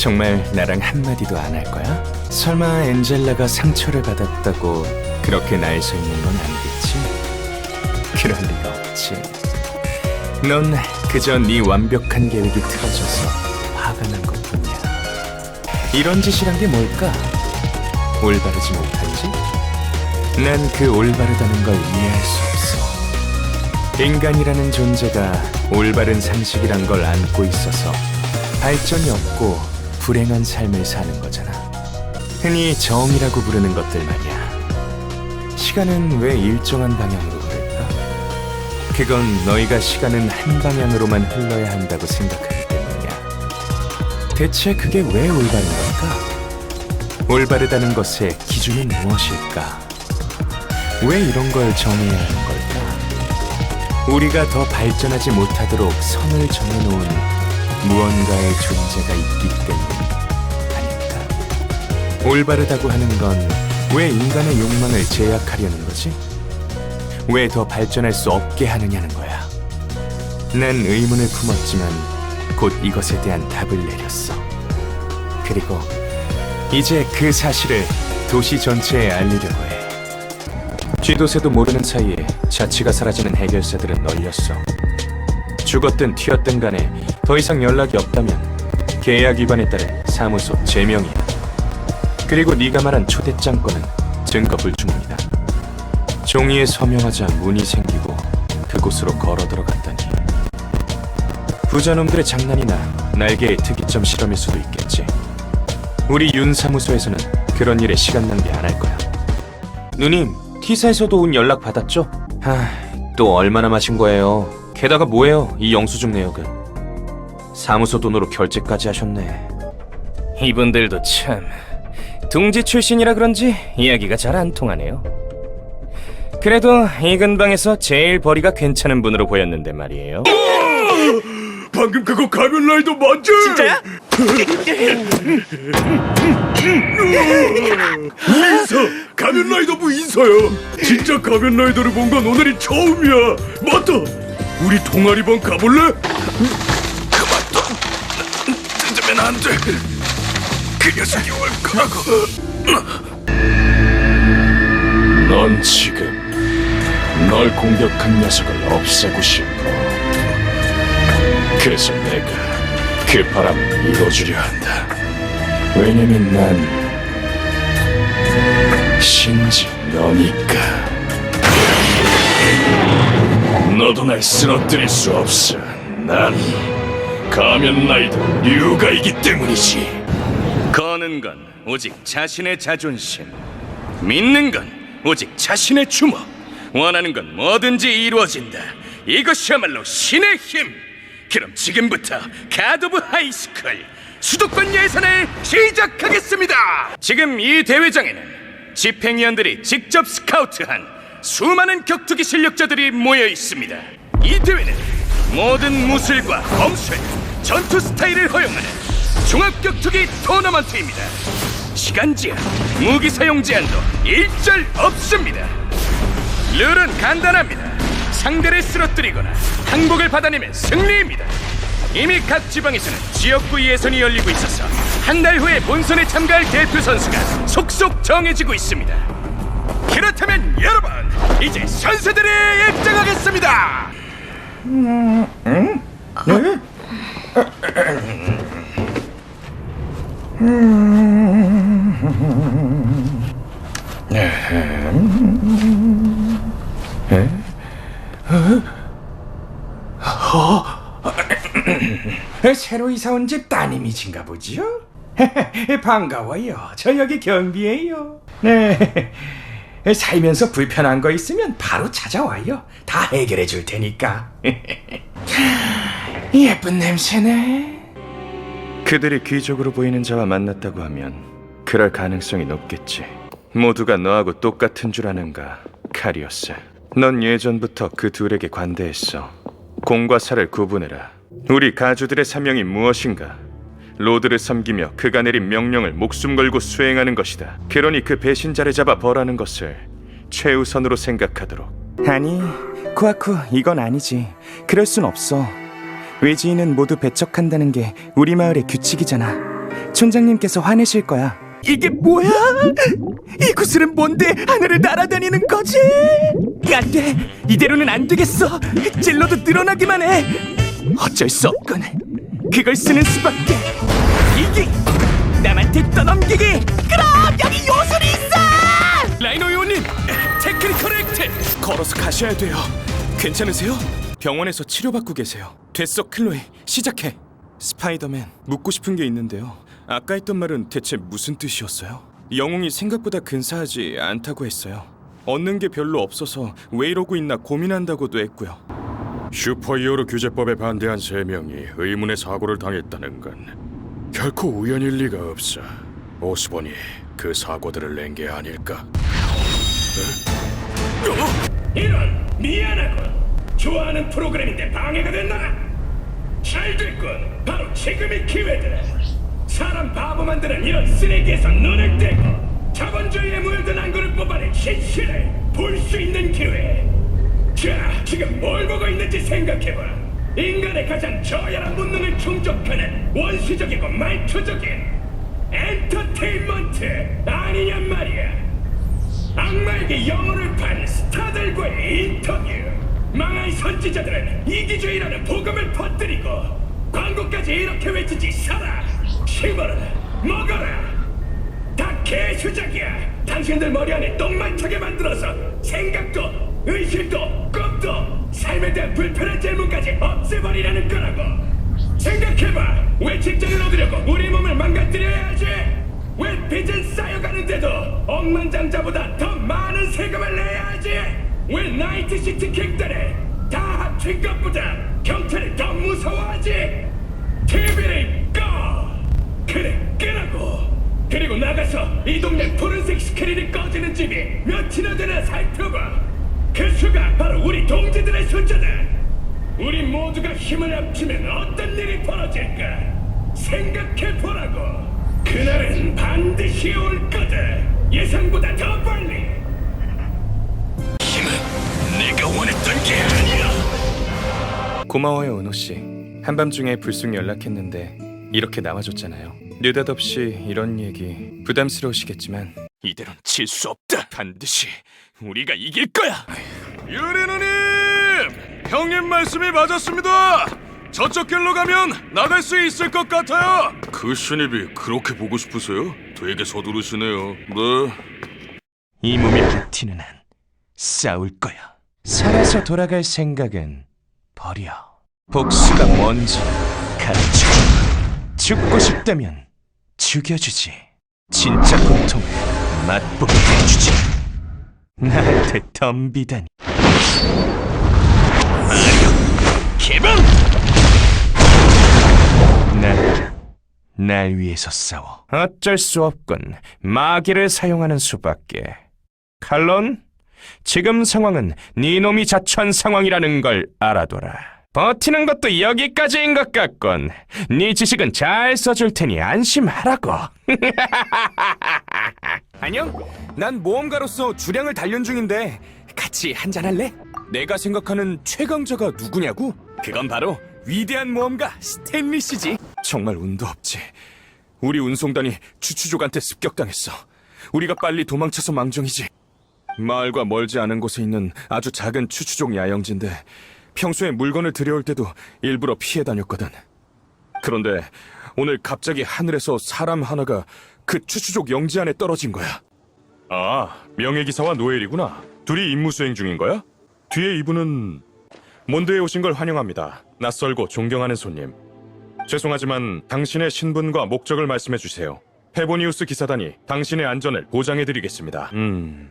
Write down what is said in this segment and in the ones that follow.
정말 나랑 한마디도 안 할 거야? 설마 엔젤라가 상처를 받았다고 그렇게 날 서 있는 건 아니겠지? 그럴 리가 없지. 넌 그저 네 완벽한 계획이 틀어져서 화가 난 것뿐이야. 이런 짓이란 게 뭘까? 올바르지 못한 짓? 난그 올바르다는 걸 이해할 수 없어. 인간이라는 존재가 올바른 상식이란 걸 안고 있어서 발전이 없고 불행한 삶을 사는 거잖아. 흔히 정이라고 부르는 것들 말이야. 시간은 왜 일정한 방향으로 흐를까? 그건 너희가 시간은 한 방향으로만 흘러야 한다고 생각하기 때문이야. 대체 그게 왜 올바른 걸까? 올바르다는 것의 기준은 무엇일까? 왜 이런 걸 정해야 하는 걸까? 우리가 더 발전하지 못하도록 선을 정해놓은 무언가의 존재가 있기 때문 아닐까? 올바르다고 하는 건 왜 인간의 욕망을 제약하려는 거지? 왜 더 발전할 수 없게 하느냐는 거야. 난 의문을 품었지만 곧 이것에 대한 답을 내렸어. 그리고 이제 그 사실을 도시 전체에 알리려고 해. 쥐도새도 모르는 사이에 자취가 사라지는 해결사들은 널렸어. 죽었든 튀었든 간에 더 이상 연락이 없다면 계약 위반에 따른 사무소 제명이야. 그리고 네가 말한 초대장 건은 증거 불충분이다. 종이에 서명하자 문이 생기고 그곳으로 걸어 들어갔다니. 부자놈들의 장난이나 날개의 특이점 실험일 수도 있겠지. 우리 윤 사무소에서는 그런 일에 시간 낭비 안 할 거야. 누님, T사에서도 온 연락 받았죠? 하, 또 얼마나 마신 거예요? 게다가 뭐예요, 이 영수증 내역은? 사무소 돈으로 결제까지 하셨네. 이분들도 참 둥지 출신이라 그런지 이야기가 잘 안 통하네요. 그래도 이 근방에서 제일 벌이가 괜찮은 분으로 보였는데 말이에요. 방금 그거 가면 라이더 맞지? 진짜야? 인서! 가면 라이더부 인서야! 진짜 가면 라이더를 본 건 오늘이 처음이야! 맞다! 우리 동아리방 가볼래? 그만 둬! 늦으면 안 돼! 그 녀석이 올 거라고! 넌 지금 널 공격한 녀석을 없애고 싶어 그래서 내가 그 바람을 이뤄주려 한다. 왜냐면 난 신지 너니까. 너도 날 쓰러뜨릴 수 없어. 난 가면 라이더 류가이기 때문이지. 거는 건 오직 자신의 자존심. 믿는 건 오직 자신의 주먹. 원하는 건 뭐든지 이루어진다. 이것이야말로 신의 힘. 그럼 지금부터 가드 오브 하이스쿨 수도권 예선을 시작하겠습니다. 지금 이 대회장에는 집행위원들이 직접 스카우트한 수많은 격투기 실력자들이 모여 있습니다. 이 대회는 모든 무술과 검술, 전투 스타일을 허용하는 종합 격투기 토너먼트입니다. 시간 제한, 무기 사용 제한도 일절 없습니다. 룰은 간단합니다. 상대를 쓰러뜨리거나 항복을 받아내면 승리입니다. 이미 각 지방에서는 지역구 예선이 열리고 있어서 한 달 후에 본선에 참가할 대표 선수가 속속 정해지고 있습니다. 그렇다면 여러분, 이제 선수들이 입장하겠습니다. 새로 이사 온 집 따님이신가 보지요? 반가워요. 저 여기 경비예요. 네. 살면서 불편한 거 있으면 바로 찾아와요. 다 해결해 줄 테니까. 예쁜 냄새네. 그들이 귀족으로 보이는 자와 만났다고 하면 그럴 가능성이 높겠지. 모두가 너하고 똑같은 줄 아는가, 카리오스. 넌 예전부터 그 둘에게 관대했어. 공과 사를 구분해라. 우리 가주들의 사명이 무엇인가? 로드를 섬기며 그가 내린 명령을 목숨 걸고 수행하는 것이다. 그러니 그 배신자를 잡아 벌하는 것을 최우선으로 생각하도록. 아니, 쿠아쿠, 이건 아니지. 그럴 순 없어. 외지인은 모두 배척한다는 게 우리 마을의 규칙이잖아. 촌장님께서 화내실 거야. 이게 뭐야? 이 구슬은 뭔데 하늘을 날아다니는 거지? 안 돼. 이대로는 안 되겠어. 찔러도 늘어나기만 해. 어쩔 수 없군. 그걸 쓰는 수밖에. 이게 남한테 떠넘기기. 그럼 여기 요술이 있어. 라이노 요원님, 테크니 커렉트. 걸어서 가셔야 돼요. 괜찮으세요? 병원에서 치료받고 계세요. 됐어, 클로이. 시작해. 스파이더맨, 묻고 싶은 게 있는데요. 아까 했던 말은 대체 무슨 뜻이었어요? 영웅이 생각보다 근사하지 않다고 했어요. 얻는 게 별로 없어서 왜 이러고 있나 고민한다고도 했고요. 슈퍼히어로 규제법에 반대한 세 명이 의문의 사고를 당했다는 건 결코 우연일 리가 없어. 오스본이 그 사고들을 낸 게 아닐까? 이런 미안하군 좋아하는 프로그램인데 방해가 됐나? 잘 됐군 바로 지금이 기회다 사람 바보 만드는 이런 쓰레기에서 눈을 떼고 자본주의에 물든 안구를 뽑아낸 진실을 볼 수 있는 기회 자 지금 뭘 보고 있는지 생각해봐. 인간의 가장 저열한 본능을 충족하는 원시적이고 말초적인 엔터테인먼트 아니냔 말이야. 악마에게 영혼을 판 스타들과의 인터뷰. 망할 선지자들은 이기주의라는 복음을 퍼뜨리고 광고까지 이렇게 외치지 살아. 씹어라 먹어라. 다 개수작이야. 당신들 머리 안에 똥만 차게 만들어서 생각도 의식도 삶에 대한 불편한 질문까지 없애버리라는 거라고. 생각해봐. 왜 직장을 얻으려고 우리 몸을 망가뜨려야 하지? 왜 빚은 쌓여가는데도 억만장자보다 더 많은 세금을 내야 하지? 왜 나이트시티 객단에 다 합친 것보다 경찰이 더 무서워하지? TV를 꺼! 그래 끄라고. 그리고 나가서 이 동네 푸른색 스크린이 꺼지는 집이 몇이나 되나 살펴봐 그 수가 바로 우리 동지들의 숫자다 우리 모두가 힘을 합치면 어떤 일이 벌어질까 생각해 보라고 그날은 반드시 올 거다 예상보다 더 빨리 힘은 내가 원했던 게 아니야 고마워요, 은호 씨. 한밤중에 불쑥 연락했는데 이렇게 나와줬잖아요. 느닷없이 이런 얘기 부담스러우시겠지만 이대로는 질수 없다. 반드시 우리가 이길 거야. 유리 누님! 형님 말씀이 맞았습니다! 저쪽 길로 가면 나갈 수 있을 것 같아요! 그 신입이 그렇게 보고 싶으세요? 되게 서두르시네요. 네. 이 몸에 버티는 한 싸울 거야. 살아서 돌아갈 생각은 버려. 복수가 뭔지 가르쳐. 죽고 싶다면 죽여주지. 진짜 고통을 맛보게 해주지. 나한테 덤비다니. 개방! 난, 날 위해서 싸워. 어쩔 수 없군. 마귀를 사용하는 수밖에. 칼론, 지금 상황은 네 놈이 자초한 상황이라는 걸 알아둬라. 버티는 것도 여기까지인 것 같군. 네 지식은 잘 써줄 테니 안심하라고. 안녕. 난 모험가로서 주량을 단련 중인데 같이 한잔 할래? 내가 생각하는 최강자가 누구냐고? 그건 바로 위대한 모험가 스탠리 씨지. 정말 운도 없지. 우리 운송단이 추추족한테 습격당했어. 우리가 빨리 도망쳐서 망정이지. 마을과 멀지 않은 곳에 있는 아주 작은 추추족 야영지인데 평소에 물건을 들여올 때도 일부러 피해 다녔거든. 그런데 오늘 갑자기 하늘에서 사람 하나가 그 추추족 영지 안에 떨어진 거야. 아, 명예기사와 노엘이구나. 둘이 임무 수행 중인 거야? 뒤에 이분은 몬드에 오신 걸 환영합니다. 낯설고 존경하는 손님. 죄송하지만 당신의 신분과 목적을 말씀해 주세요. 페보니우스 기사단이 당신의 안전을 보장해 드리겠습니다. 음.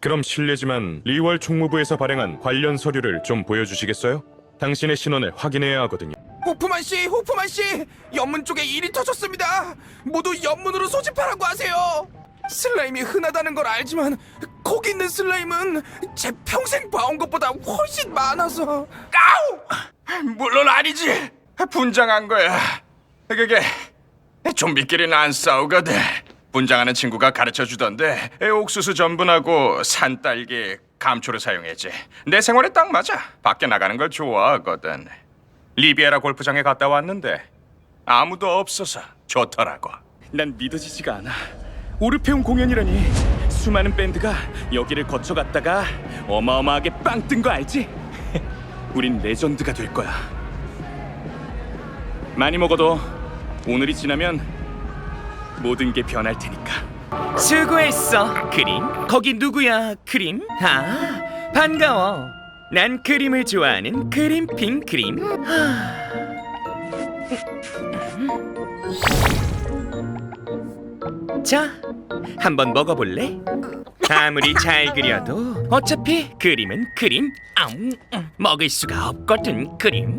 그럼 실례지만 리월 총무부에서 발행한 관련 서류를 좀 보여주시겠어요? 당신의 신원을 확인해야 하거든요. 호프만 씨, 호프만 씨, 연문 쪽에 일이 터졌습니다. 모두 연문으로 소집하라고 하세요. 슬라임이 흔하다는 걸 알지만 거기 있는 슬라임은 제 평생 봐온 것보다 훨씬 많아서. 아우! 물론 아니지. 분장한 거야. 그게 좀비끼리는 안 싸우거든. 분장하는 친구가 가르쳐 주던데 옥수수 전분하고 산딸기, 감초를 사용했지. 내 생활에 딱 맞아. 밖에 나가는 걸 좋아하거든. 리비에라 골프장에 갔다 왔는데 아무도 없어서 좋더라고. 난 믿어지지가 않아. 오르페움 공연이라니 수많은 밴드가 여기를 거쳐갔다가 어마어마하게 빵 뜬 거 알지? 우린 레전드가 될 거야. 많이 먹어도 오늘이 지나면 모든 게 변할 테니까. 수고했어, 크림. 거기 누구야, 크림? 아, 반가워. 난 크림을 좋아하는 크림핑 크림. 자, 한번 먹어볼래? 아무리 잘 그려도 어차피 그림은 그림. 아우, 먹을 수가 없거든 그림.